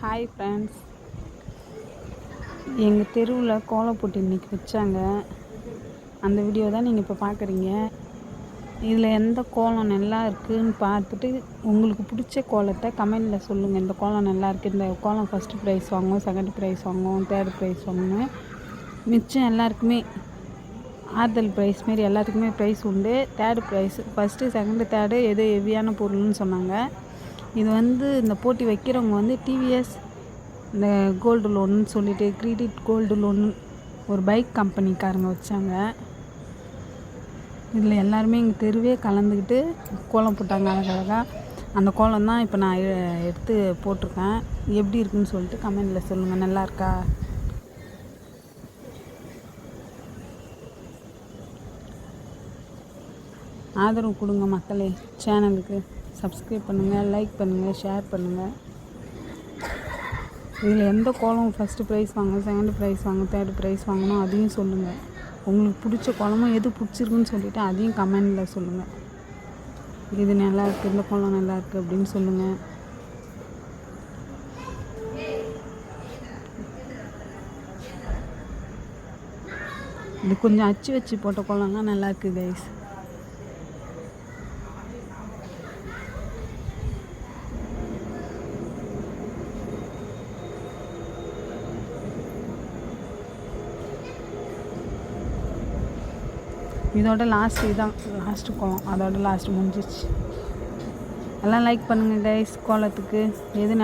Hi friends எங்கள் தெருவில் கோலம் போட்டு இன்றைக்கி வச்சாங்க. அந்த வீடியோ தான் நீங்கள் இப்போ பார்க்குறீங்க இதில் எந்த கோலம் நல்லா இருக்குதுன்னு பார்த்துட்டு உங்களுக்கு பிடிச்ச கோலத்தை கமெண்டில் சொல்லுங்கள் இந்த கோலம் நல்லா இருக்குது இந்த கோலம் ஃபஸ்ட்டு ப்ரைஸ் வாங்குவோம் செகண்ட் ப்ரைஸ் வாங்குவோம் தேர்ட் ப்ரைஸ் வாங்கணும் மிச்சம் எல்லாருக்குமே ஆறுதல் ப்ரைஸ் மாரி எல்லாத்துக்குமே ப்ரைஸ் உண்டு. Third prize first second third எது ஹெவியான பொருள்னு சொன்னாங்க. இது வந்து இந்த போட்டி வைக்கிறவங்க வந்து டிவிஎஸ் இந்த கோல்டு லோன்னு சொல்லிட்டு கிரெடிட் கோல்டு லோன் ஒரு பைக் கம்பெனிக்காரங்க வச்சாங்க. இதில் எல்லாருமே எங்கள் தெருவே கலந்துக்கிட்டு கோலம் போட்டாங்க அழகழகாக அந்த கோலம் தான் இப்போ நான் எடுத்து போட்டிருக்கேன். எப்படி இருக்குன்னு சொல்லிட்டு கமெண்டில் சொல்லுங்கள் நல்லா இருக்கா? ஆதரவு கொடுங்க மக்களே சேனலுக்கு சப்ஸ்கிரைப் பண்ணுங்கள் லைக் பண்ணுங்கள் ஷேர் பண்ணுங்கள் இதில் எந்த கோலம் ஃபஸ்ட்டு ப்ரைஸ் வாங்க செகண்ட் ப்ரைஸ் வாங்க தேர்ட் ப்ரைஸ் வாங்கணும் அதையும் சொல்லுங்கள் உங்களுக்கு பிடிச்ச குளமும் எது பிடிச்சிருக்குன்னு சொல்லிவிட்டு அதையும் கமெண்டில் சொல்லுங்கள் இது நல்லா இருக்குது இந்த குளம் நல்லா இருக்குது அப்படின்னு சொல்லுங்கள் இது கொஞ்சம் அச்சு வச்சு போட்ட கோலம்லாம் நல்லா இருக்குது கைஸ் இதோட லாஸ்ட் இதுதான் லாஸ்ட்டு கோலம் அதோட லாஸ்ட் முடிஞ்சிச்சு எல்லாம் லைக் பண்ணுங்கள் கைஸ் கோலத்துக்கு. எது